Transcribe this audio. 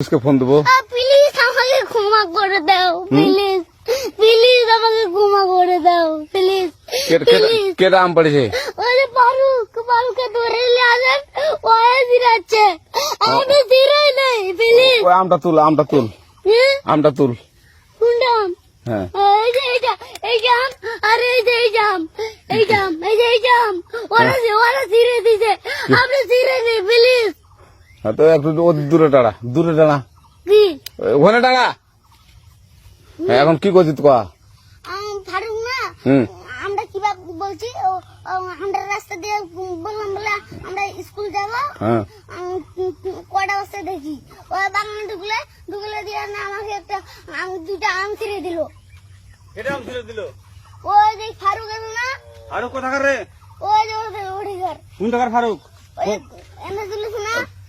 Phone দেবো। Please আমাকে ক্ষমা করে দাও প্লিজ প্লিজ আমাকে ক্ষমা করে দাও প্লিজ কেটা আম পড়েছে? যে ফারুক ফারুককে ধরে নিয়ে আসেন ও দিরাচ্ছে আমি দিরাই নেই প্লিজ ওই আমটা তুল আমটা তুল। আমটা তুল। শুনলাম হ্যাঁ। এই যে এইটা এই জাম আর এই যে এই জাম এই জাম এই যে এই জাম ওরা ওরা ছিঁড়ে দিছে আপনি ছিঁড়ে নেই প্লিজ হ্যাঁ, তো একটু দূরে টাড়া দূরে টাড়া কি? ওখানে টাড়া হ্যাঁ, এখন কি করছিস তো আম, ফারুক না আমরা কীভাবে বলছি আমরা রাস্তা দিয়ে বললাম বলে আমরা স্কুল যাব। হ্যাঁ। কটা বস্তা দেখি। ও বাগানে ঢুকলে ঢুকলে দিয়ে না আমাকে একটা আম দুটা আম ছিঁড়ে দিল। এটা আম ছেড়ে দিল? ওই যে ফারুক আছে না। আরও কোথাকার রে? ওই যে ওঠে ঘর। কোন টাকার ফারুক? ওই